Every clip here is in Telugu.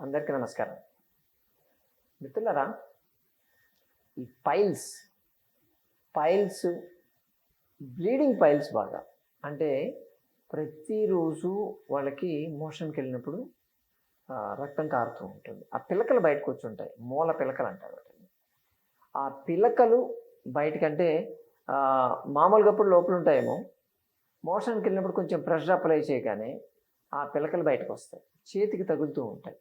అందరికీ నమస్కారం. మిత్రులరా ఈ పైల్స్ పైల్స్ బ్లీడింగ్ పైల్స్ బాగా. అంటే ప్రతిరోజు వాళ్ళకి మోషన్కి వెళ్ళినప్పుడు రక్తం కారుతూ ఉంటుంది. ఆ పిలకలు బయటకు వచ్చి ఉంటాయి మూల పిలకలు అంటారు వాటిని. ఆ పిలకలు బయటకంటే మామూలుగా అప్పుడు లోపల ఉంటాయేమో మోషన్కి వెళ్ళినప్పుడు కొంచెం ప్రెషర్ అప్లై చేయగానే ఆ పిలకలు బయటకు వస్తాయి. చేతికి తగులుతూ ఉంటాయి.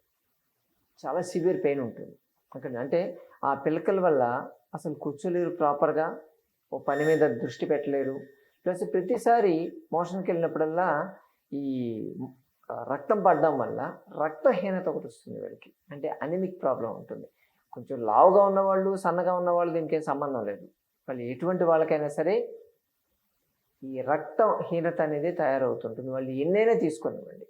చాలా సివియర్ పెయిన్ ఉంటుంది. అక్కడ అంటే ఆ పిలకల వల్ల అసలు కూర్చోలేరు ప్రాపర్గా ఓ పని మీద దృష్టి పెట్టలేరు. ప్లస్ ప్రతిసారి మోషన్కి వెళ్ళినప్పుడల్లా ఈ రక్తం పడడం వల్ల రక్తహీనత ఒకటి వస్తుంది వీళ్ళకి. అంటే అనిమిక్ ప్రాబ్లం ఉంటుంది. కొంచెం లావుగా ఉన్నవాళ్ళు సన్నగా ఉన్నవాళ్ళు దీనికి ఏం సంబంధం లేదు. వాళ్ళు ఎటువంటి వాళ్ళకైనా సరే ఈ రక్తహీనత అనేది తయారవుతుంటుంది. వాళ్ళు ఎన్నైనా తీసుకొనివ్వండి.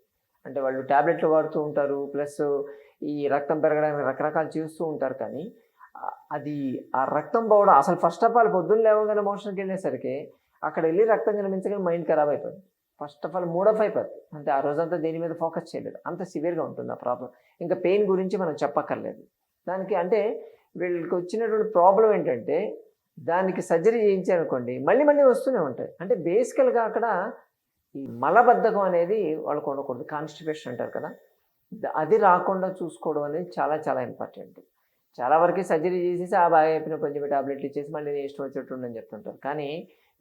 అంటే వాళ్ళు ట్యాబ్లెట్లు వాడుతూ ఉంటారు. ప్లస్ ఈ రక్తం పెరగడానికి రకరకాలు చేస్తూ ఉంటారు కానీ అది ఆ రక్తం పోవడం అసలు ఫస్ట్ ఆఫ్ ఆల్ పొద్దున్న లేవగానే మోషన్కి వెళ్ళేసరికి అక్కడ వెళ్ళి రక్తం కనిపించగానే మైండ్ ఖరాబ్ అయిపోయింది. First of all mood off అయిపోద్ది. అంటే ఆ రోజంతా దేని మీద ఫోకస్ చేయలేదు. అంత సివియర్గా ఉంటుంది ఆ ప్రాబ్లం ఇంకా పెయిన్ గురించి మనం చెప్పక్కర్లేదు. దానికి అంటే వీళ్ళకి వచ్చినటువంటి ప్రాబ్లం ఏంటంటే దానికి సర్జరీ చేయించారనుకోండి మళ్ళీ మళ్ళీ వస్తూనే ఉంటాయి. అంటే బేసికల్గా అక్కడ ఈ మలబద్ధకం అనేది వాళ్ళకు ఉండకూడదు. కాన్స్టిపేషన్ అంటారు కదా. అది రాకుండా చూసుకోవడం అనేది చాలా చాలా ఇంపార్టెంట్. చాలా వరకు సర్జరీ చేసేసి ఆ బాగా అయిపోయిన కొంచెం టాబ్లెట్లు ఇచ్చేసి మళ్ళీ నేను ఇష్టం వచ్చేట్టు ఉండని చెప్తుంటారు. కానీ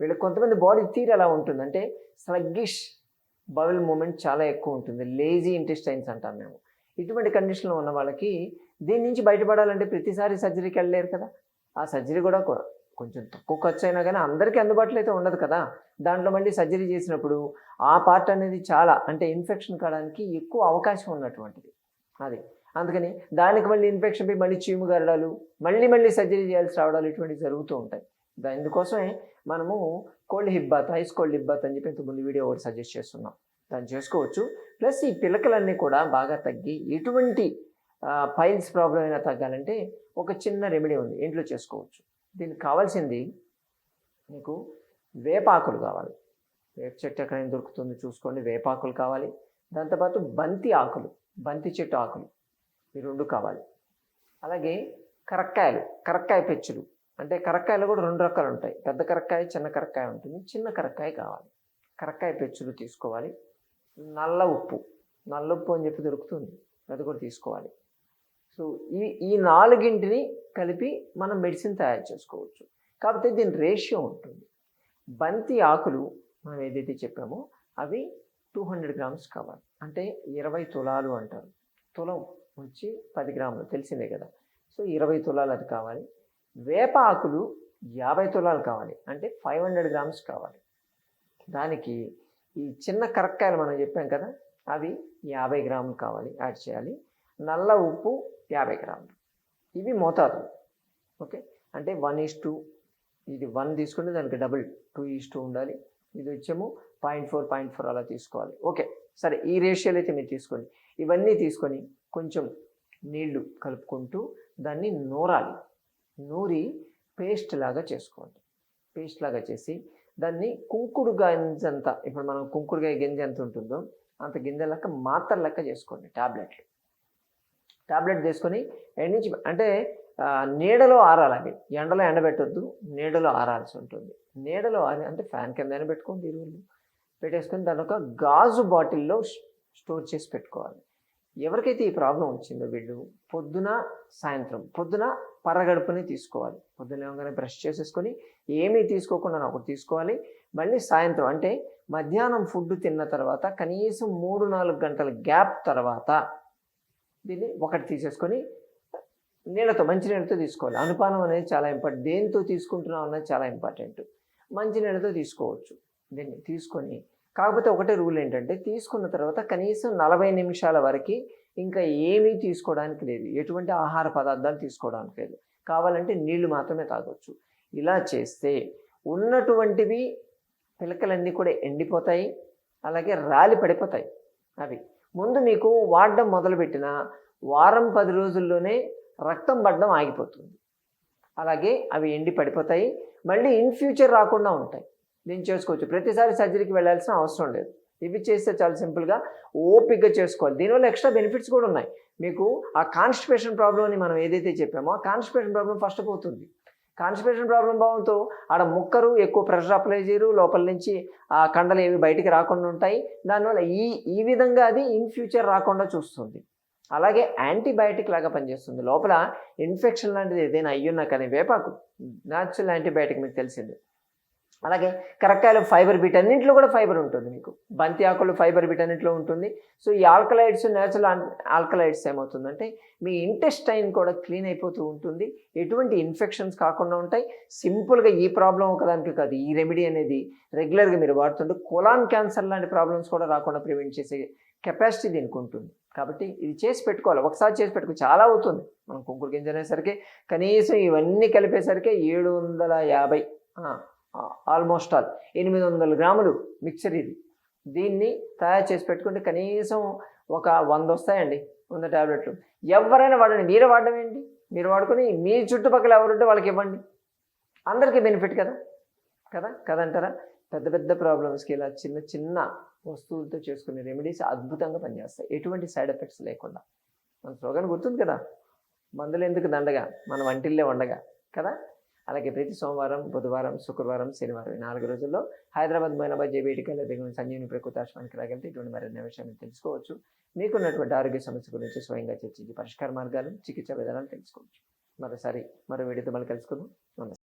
వీళ్ళకి కొంతమంది బాడీ తీరు ఎలా ఉంటుంది అంటే స్లగ్గిష్ బబుల్ మూమెంట్ చాలా ఎక్కువ ఉంటుంది. లేజీ ఇంటెస్టైన్స్ అంటాం మేము. ఇటువంటి కండిషన్లో ఉన్న వాళ్ళకి దీని నుంచి బయటపడాలంటే ప్రతిసారి సర్జరీకి వెళ్ళలేరు కదా. ఆ సర్జరీ కూడా కొంచెం తక్కువ ఖర్చు అయినా కానీ అందరికీ అందుబాటులో అయితే ఉండదు కదా. దాంట్లో మళ్ళీ సర్జరీ చేసినప్పుడు ఆ పార్ట్ అనేది చాలా అంటే ఇన్ఫెక్షన్ కావడానికి ఎక్కువ అవకాశం ఉన్నటువంటిది. అది. అందుకని దానికి మళ్ళీ ఇన్ఫెక్షన్ పోయి మళ్ళీ చీము గరడాలు మళ్ళీ మళ్ళీ సర్జరీ చేయాల్సి రావడాలు ఇటువంటివి జరుగుతూ ఉంటాయి. దానికోసమే మనము కోల్డ్ హిబ్బాత్ ఐస్ కోల్డ్ హిబ్బాత్ అని చెప్పి ఇంతకుముందు వీడియో ఒకటి సజెస్ట్ చేస్తున్నాం. దాన్ని చేసుకోవచ్చు. ప్లస్ ఈ పిలకలన్నీ కూడా బాగా తగ్గి ఎటువంటి పైల్స్ ప్రాబ్లం అయినా తగ్గాలంటే ఒక చిన్న రెమెడీ ఉంది. ఇంట్లో చేసుకోవచ్చు. దీనికి కావాల్సింది మీకు వేపాకులు కావాలి. వేప చెట్టు ఎక్కడైనా దొరుకుతుంది చూసుకోండి వేపాకులు కావాలి. దాంతోపాటు బంతి ఆకులు బంతి చెట్టు ఆకులు ఈ రెండు కావాలి. అలాగే కరక్కాయలు కరక్కాయ పెచ్చులు. అంటే కరక్కాయలు కూడా రెండు రకాలు ఉంటాయి. పెద్ద కరక్కాయ చిన్న కరక్కాయ ఉంటుంది. చిన్న కరక్కాయ కావాలి. కరక్కాయ పెచ్చులు తీసుకోవాలి. నల్ల ఉప్పు నల్ల ఉప్పు అని చెప్పి దొరుకుతుంది. అది కూడా తీసుకోవాలి. సో ఈ ఈ నాలుగింటిని కలిపి మనం మెడిసిన్ తయారు చేసుకోవచ్చు. కాకపోతే దీని రేషియో ఉంటుంది. బంతి ఆకులు మనం ఏదైతే చెప్పామో అవి టూ హండ్రెడ్ గ్రామ్స్ కావాలి అంటే ఇరవై తులాలు అంటారు. తులం వచ్చి పది గ్రాములు. తెలిసిందే కదా. సో ఇరవై తులాలు అది కావాలి. వేప ఆకులు యాభై తులాలు కావాలి. అంటే ఫైవ్ హండ్రెడ్ గ్రామ్స్ కావాలి దానికి ఈ చిన్న కరక్కాయలు మనం చెప్పాం కదా అవి యాభై గ్రాములు కావాలి. యాడ్ చేయాలి. నల్ల ఉప్పు యాభై గ్రాములు. ఇవి మోతాదు. ఓకే? అంటే వన్ ఈస్ టూ. ఇది వన్ తీసుకుంటే దానికి డబుల్ టూ ఈస్ టూ ఉండాలి. ఇది వచ్చేమో పాయింట్ ఫోర్ పాయింట్ ఫోర్ అలా తీసుకోవాలి. ఓకే? సరే ఈ రేషియోలు అయితే మీరు తీసుకోండి. ఇవన్నీ తీసుకొని కొంచెం నీళ్ళు కలుపుకుంటూ దాన్ని నూరాలి. నూరి పేస్ట్ లాగా చేసుకోండి. పేస్ట్ లాగా చేసి దాన్ని కుంకుడు గింజంత ఇప్పుడు మనం కుంకుడుగాయ గింజ ఎంత ఉంటుందో అంత గింజ లెక్క మాత్ర లెక్క చేసుకోండి టాబ్లెట్లు. టాబ్లెట్ తీసుకొని ఎండ్ నుంచి అంటే నీడలో ఆరాలి అవి ఎండలో ఎండబెట్టొద్దు నీడలో ఆరాల్సి ఉంటుంది. నీడలో ఆరి అంటే ఫ్యాన్ కింద పెట్టుకోండి ఇరువులు పెట్టేసుకొని దాని ఒక గాజు బాటిల్లో స్టోర్ చేసి పెట్టుకోవాలి. ఎవరికైతే ఈ ప్రాబ్లం వచ్చిందో వీళ్ళు పొద్దున సాయంత్రం పొద్దున పరగడుపుని తీసుకోవాలి. పొద్దున లేవగానే బ్రష్ చేసేసుకొని ఏమీ తీసుకోకుండా ఒకటి తీసుకోవాలి. మళ్ళీ సాయంత్రం అంటే మధ్యాహ్నం ఫుడ్ తిన్న తర్వాత కనీసం మూడు నాలుగు గంటల గ్యాప్ తర్వాత దీన్ని ఒకటి తీసేసుకొని నీళ్ళతో మంచి నీళ్ళతో తీసుకోవాలి. అనుపానం అనేది చాలా ఇంపార్టెంట్. దేంతో తీసుకుంటున్నాం అన్నది చాలా ఇంపార్టెంట్. మంచి నీళ్ళతో తీసుకోవచ్చు. దీన్ని తీసుకొని కాకపోతే ఒకటే రూల్ ఏంటంటే తీసుకున్న తర్వాత కనీసం నలభై నిమిషాల వరకు ఇంకా ఏమీ తీసుకోవడానికి లేదు. ఎటువంటి ఆహార పదార్థాలు తీసుకోవడానికి లేదు. కావాలంటే నీళ్ళు మాత్రమే తాగొచ్చు. ఇలా చేస్తే ఉన్నటువంటివి పిలకలన్నీ కూడా ఎండిపోతాయి. అలాగే రాలి పడిపోతాయి. అవి ముందు మీకు వాడడం మొదలుపెట్టిన వారం పది రోజుల్లోనే రక్తం పడడం ఆగిపోతుంది. అలాగే అవి ఎండి పడిపోతాయి. మళ్ళీ ఇన్ ఫ్యూచర్ రాకుండా ఉంటాయి. దీన్ని చేసుకోవచ్చు. ప్రతిసారి సర్జరీకి వెళ్ళాల్సిన అవసరం లేదు. ఇవి చేస్తే చాలా సింపుల్గా ఓపిక్గా చేసుకోవాలి. దీనివల్ల ఎక్స్ట్రా బెనిఫిట్స్ కూడా ఉన్నాయి. మీకు ఆ కాన్స్టిపేషన్ ప్రాబ్లం అని మనం ఏదైతే చెప్పామో ఆ కాన్స్టిపేషన్ ప్రాబ్లం ఫస్ట్ పోతుంది. కాన్స్టిపేషన్ ప్రాబ్లం భావంతో ఆడ ముక్కరు ఎక్కువ ప్రెషర్ అప్లై చేయరు. లోపల నుంచి ఆ కండలు ఏవి బయటికి రాకుండా ఉంటాయి. దానివల్ల ఈ ఈ విధంగా అది ఇన్ ఫ్యూచర్ రాకుండా చూస్తుంది. అలాగే యాంటీబయాటిక్ లాగా పనిచేస్తుంది. లోపల ఇన్ఫెక్షన్ లాంటిది ఏదైనా అయ్యున్నా కానీ వేపాకు న్యాచురల్ యాంటీబయాటిక్ మీకు తెలిసింది. అలాగే కరక్కాయలు ఫైబర్ బిట్ అన్నింటిలో కూడా ఫైబర్ ఉంటుంది మీకు. బంతి ఆకులు ఫైబర్ బీట్ అన్నింటిలో ఉంటుంది. సో ఈ ఆల్కలైడ్స్ న్యాచురల్ ఆల్కలైడ్స్ ఏమవుతుందంటే మీ ఇంటెస్టైన్ కూడా క్లీన్ అయిపోతూ ఉంటుంది. ఎటువంటి ఇన్ఫెక్షన్స్ కాకుండా ఉంటాయి. సింపుల్గా ఈ ప్రాబ్లం ఒకదానికి కాదు. ఈ రెమెడీ అనేది రెగ్యులర్గా మీరు వాడుతుంటే కొలాన్ క్యాన్సర్ లాంటి ప్రాబ్లమ్స్ కూడా రాకుండా ప్రివెంట్ చేసే కెపాసిటీ దీనికి ఉంటుంది. కాబట్టి ఇది చేసి పెట్టుకోవాలి. ఒకసారి చేసి పెట్టుకో చాలా అవుతుంది. మనం కుంకుడు గింజనేసరికి కనీసం ఇవన్నీ కలిపేసరికి ఏడు వందల యాభై. ఆల్మోస్ట్ ఆల్ ఎనిమిది వందల గ్రాములు మిక్చర్ ఇది. దీన్ని తయారు చేసి పెట్టుకుంటే కనీసం ఒక వంద వస్తాయండి వంద ట్యాబ్లెట్లు ఎవరైనా వాడండి. మీరు వాడడం ఏంటి? మీరు వాడుకొని మీ చుట్టుపక్కల ఎవరుంటే వాళ్ళకి ఇవ్వండి. అందరికీ బెనిఫిట్ కదా? కదా? కదంటారా? పెద్ద పెద్ద ప్రాబ్లమ్స్కి ఇలా చిన్న చిన్న వస్తువులతో చేసుకునే రెమెడీస్ అద్భుతంగా పనిచేస్తాయి. ఎటువంటి సైడ్ ఎఫెక్ట్స్ లేకుండా. మన స్లోగన్ గుర్తుంది కదా? మందులు ఎందుకు దండగా? మన వంటిల్లే ఉండగా కదా? అలాగే ప్రతి సోమవారం బుధవారం శుక్రవారం శనివారం ఈ నాలుగు రోజుల్లో హైదరాబాద్ మైనాబాద్ జేబీటికల్ దగ్గర సంజీవని ప్రకృతి ఆశ్రమానికి రాగలితే ఇటువంటి మరిన్ని విషయాన్ని తెలుసుకోవచ్చు. మీకున్నటువంటి ఆరోగ్య సమస్య గురించి స్వయంగా చర్చించి పరిష్కార మార్గాలు చికిత్సా విధానాలు తెలుసుకోవచ్చు. మరోసారి మరో వీడియోతో మళ్ళీ కలుసుకుందాం. నమస్తే